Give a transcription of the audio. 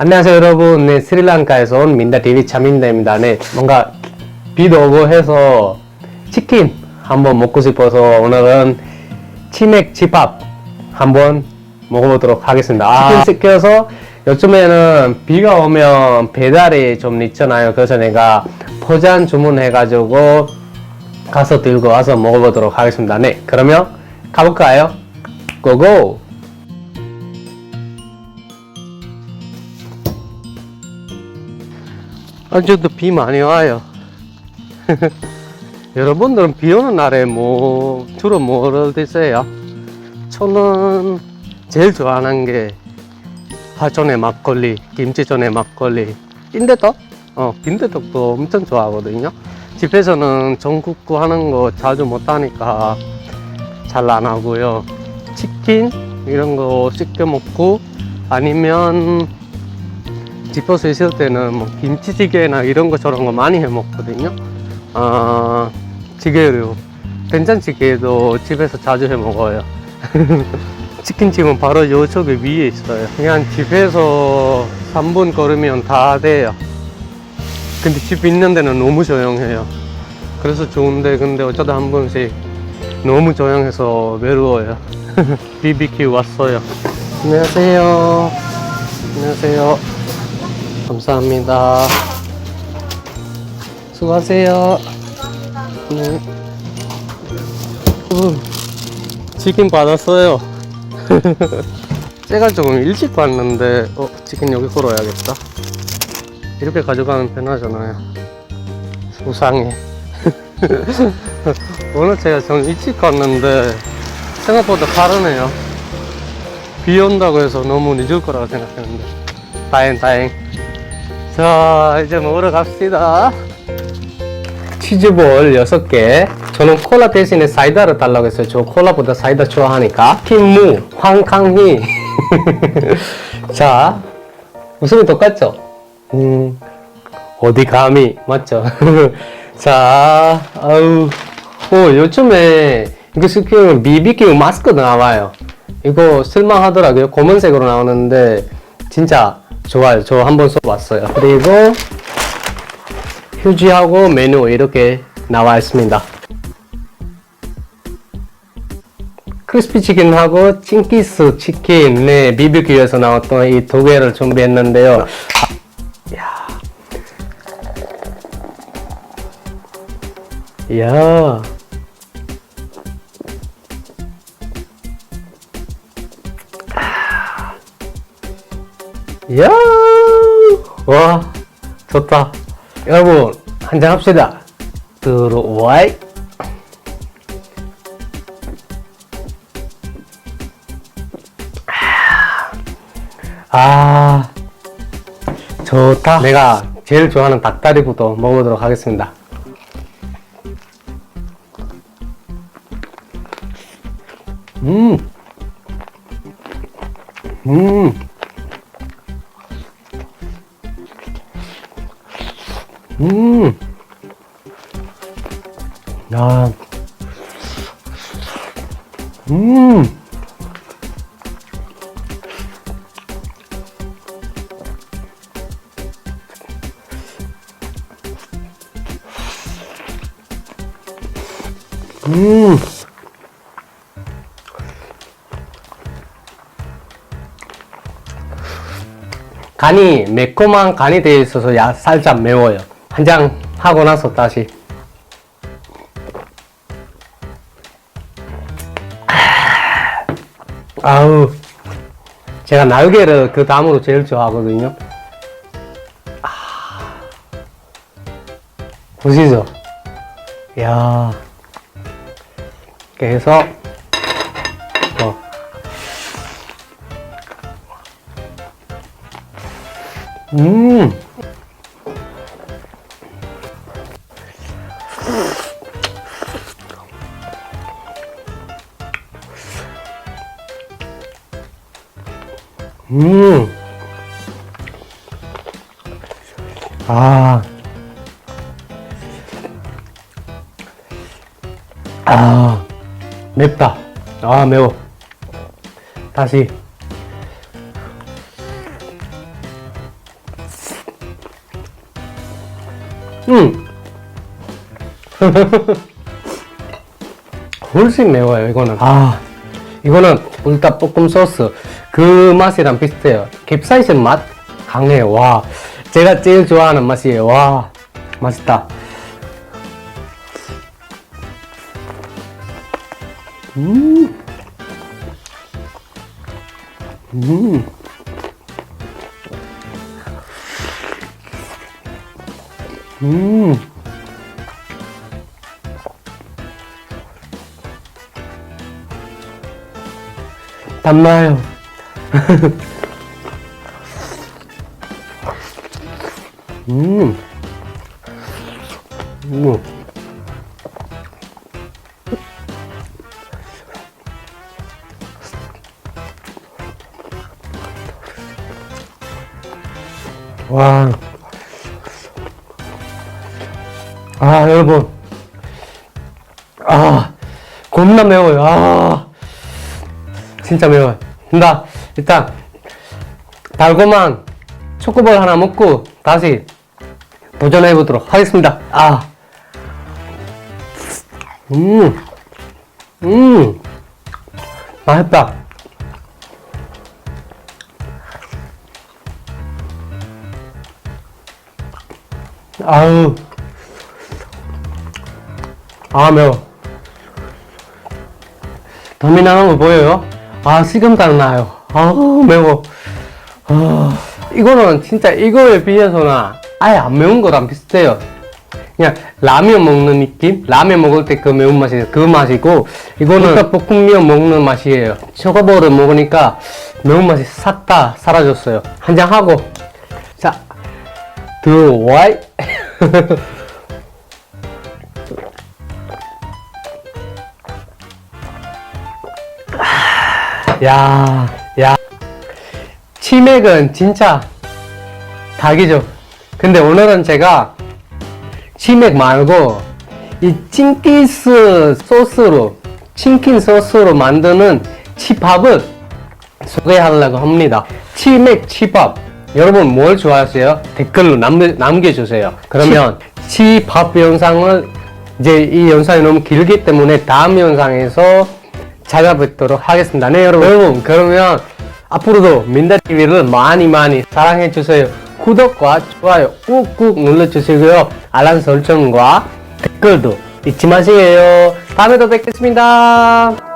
안녕하세요 여러분. 네 스리랑카에서 온 민다TV 차민다입니다. 네 뭔가 비도 오고 해서 치킨 한번 먹고 싶어서 오늘은 치맥 집밥 한번 먹어보도록 하겠습니다. 아, 치킨 시켜서 요즘에는 비가 오면 배달이 좀 있잖아요. 그래서 내가 포장 주문해가지고 가서 들고 와서 먹어보도록 하겠습니다. 네 그러면 가볼까요? 고고! 아직도 비 많이 와요. 여러분들은 비 오는 날에 뭐, 주로 뭐를 드세요? 저는 제일 좋아하는 게 파전에 막걸리, 김치전에 막걸리, 빈대떡? 어, 빈대떡도 엄청 좋아하거든요. 집에서는 전국구 하는 거 자주 못하니까 잘 안 하고요. 치킨 이런 거 시켜 먹고 아니면 집에서 있을 때는 뭐 김치찌개나 이런 거 저런 거 많이 해 먹거든요. 아 찌개류 된장찌개도 집에서 자주 해 먹어요. 치킨집은 바로 이쪽에 위에 있어요. 그냥 집에서 3분 걸으면 다 돼요. 근데 집 있는 데는 너무 조용해요. 그래서 좋은데 근데 어쩌다 한 번씩 너무 조용해서 외로워요. BBQ 왔어요. 안녕하세요. 안녕하세요. 감사합니다. 수고하세요. 네. 음, 치킨 받았어요. 제가 조금 일찍 왔는데, 어, 치킨 여기 걸어야겠다. 이렇게 가져가면 편하잖아요. 수상해. 오늘 제가 좀 일찍 갔는데, 생각보다 빠르네요. 비 온다고 해서 너무 늦을 거라고 생각했는데. 다행, 다행. 자, 이제 먹으러 갑시다. 치즈볼 6개. 저는 콜라 대신에 사이다를 달라고 했어요. 저 콜라보다 사이다 좋아하니까. 킴무, 황캉희. 자, 웃음이 똑같죠? 음, 어디 감히, 맞죠? 자, 아우, 오, 요즘에 이거 시키면 BBQ 마스크도 나와요. 이거 쓸만하더라고요. 검은색으로 나오는데, 진짜 좋아요. 저 한 번 써봤어요. 그리고 휴지하고 메뉴 이렇게 나와 있습니다. 크리스피 치킨하고 찡기스 치킨, 네, BBQ에서 나왔던 이 두 개를 준비했는데요. 아, 야. 야. 야. 와, 좋다. 여러분, 한잔 합시다. 들어와이. 아, 좋다. 내가 제일 좋아하는 닭다리부터 먹어보도록 하겠습니다. 음, 음, 음, 야, 음. 음. 간이 매콤한 간이 되어 있어서 야, 살짝 매워요. 한장 하고 나서 다시. 아우, 제가 날개를 그 다음으로 제일 좋아하거든요. 아, 보시죠. 이야. 이렇게 해서, 어. 음. 음. 아. 아. 맵다. 아, 매워. 다시. 음. 훨씬 매워요, 이거는. 아. 이거는 불닭 볶음 소스. 그 맛이랑 비슷해요. 캡사이신 맛 강해요. 와. 제가 제일 좋아하는 맛이에요. 와. 맛있다. 음. 음. 음. 담나요. 음. 음. 와. 아, 여러분. 아, 겁나 매워요. 아. 진짜 매워요. 나 일단 달콤한 초코볼 하나 먹고 다시 도전해 보도록 하겠습니다. 아, 음, 음, 맛있다. 아우, 아 매워. 담이 나는 거 보여요? 아, 식은땀 나요. 아, 매워. 아, 이거는 진짜 이거에 비해서는 아예 안 매운 거랑 비슷해요. 그냥 라면 먹는 느낌? 라면 먹을 때 그 매운맛이 그 맛이고, 이거는 볶음면 먹는 맛이에요. 초코볼을 먹으니까 매운맛이 싹 다 사라졌어요. 한 잔 하고, 자, 들어와이. 야, 야. 치맥은 진짜 닭이죠. 근데 오늘은 제가 치맥 말고 이 칭기스 소스로, 치킨 소스로 만드는 치밥을 소개하려고 합니다. 치맥 치밥. 여러분 뭘 좋아하세요? 댓글로 남, 남겨주세요. 그러면 치밥 영상을 이제 이 영상이 너무 길기 때문에 다음 영상에서 찾아뵙도록 하겠습니다. 네, 여러분. 여러분, 그러면 앞으로도 민다TV를 많이 많이 사랑해주세요. 구독과 좋아요 꾹꾹 눌러주시고요. 알람 설정과 댓글도 잊지 마세요. 다음에 또 뵙겠습니다.